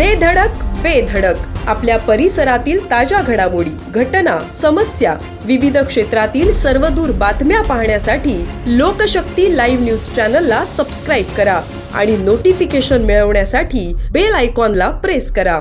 दे धडक बेधडक आपल्या परिसरातील ताज्या घडामोडी घटना समस्या विविध क्षेत्रातील सर्वदूर बातम्या पाहण्यासाठी लोकशक्ती लाईव्ह न्यूज चॅनलला सबस्क्राईब करा आणि नोटिफिकेशन मिळवण्यासाठी बेल आयकॉनला प्रेस करा.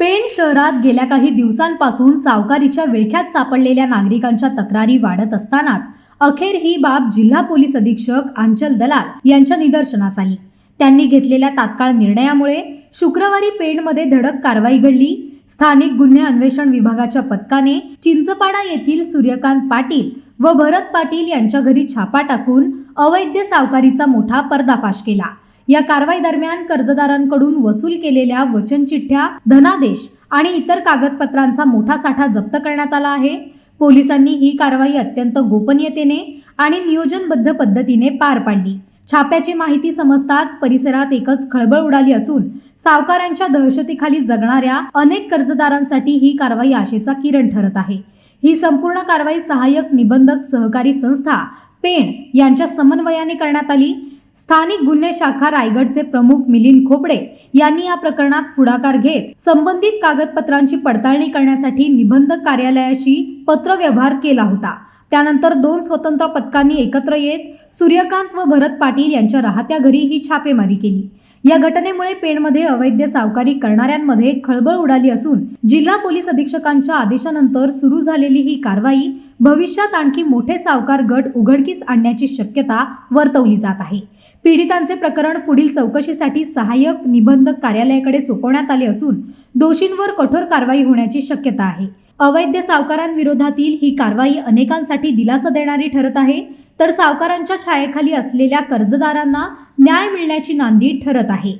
पेण शहरात गेल्या काही दिवसांपासून सावकारीच्या विळख्यात सापडलेल्या नागरिकांच्या तक्रारी वाढत असतानाच अखेर ही बाब जिल्हा पोलीस अधीक्षक आंचल दलाल यांच्या निदर्शनास आली. त्यांनी घेतलेल्या तात्काळ निर्णयामुळे शुक्रवारी पेणमध्ये धडक कारवाई घडली. स्थानिक गुन्हे अन्वेषण विभागाच्या पथकाने चिंचपाडा येथील सूर्यकांत पाटील व भरत पाटील यांच्या घरी छापा टाकून अवैध सावकारीचा मोठा पर्दाफाश केला. या कारवाई दरम्यान कर्जदारांकडून वसूल केलेल्या वचनचिठ्ठ्या धनादेश आणि इतर कागदपत्रांचा मोठा साठा जप्त करण्यात आला आहे. पोलिसांनी ही कारवाई अत्यंत गोपनीयतेने आणि नियोजनबद्ध पद्धतीने पार पाडली. छाप्याची माहिती समजताच परिसरात एकच खळबळ उडाली असून सावकारांच्या दहशतीखाली जगणाऱ्या अनेक कर्जदारांसाठी ही कारवाई आशेचा किरण ठरत आहे. ही संपूर्ण कारवाई सहाय्यक निबंधक सहकारी संस्था पेण यांच्या समन्वयाने करण्यात आली. स्थानिक गुन्हे शाखा रायगडचे प्रमुख मिलिंद खोपडे यांनी या प्रकरणात पुढाकार घेत संबंधित कागदपत्रांची पडताळणी करण्यासाठी निबंधक कार्यालयाशी पत्रव्यवहार केला होता. त्यानंतर दोन स्वतंत्र पथकांनी एकत्र येत सूर्यकांत व भरत पाटील यांच्या राहत्या घरी ही छापेमारी केली. या घटनेमुळे पेणमध्ये अवैध सावकारी करणाऱ्यांमध्ये खळबळ उडाली असून जिल्हा पोलीस अधीक्षकांच्या आदेशानंतर सुरू झालेली ही कारवाई भविष्यात आणखी मोठे सावकार गट उघडकीस आणण्याची शक्यता वर्तवली जात आहे. पीडितांचे प्रकरण पुढील चौकशीसाठी सहाय्यक निबंधक कार्यालयाकडे सोपवण्यात आले असून दोषींवर कठोर कारवाई होण्याची शक्यता आहे. अवैध सावकारांविरोधातील ही कारवाई अनेकांसाठी दिलासा देणारी ठरत आहे. तर सावकारांच्या छायेखाली असलेल्या कर्जदारांना न्याय मिळण्याची नांदी ठरत आहे.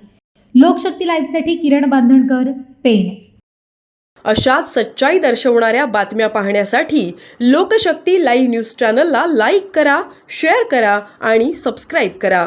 लोकशक्ती लाईव्हसाठी किरण बांधणकर पेण. अशाच सच्चाई दर्शवणाऱ्या बातम्या पाहण्यासाठी लोकशक्ती लाईव्ह न्यूज चॅनलला लाईक करा शेअर करा आणि सबस्क्राईब करा.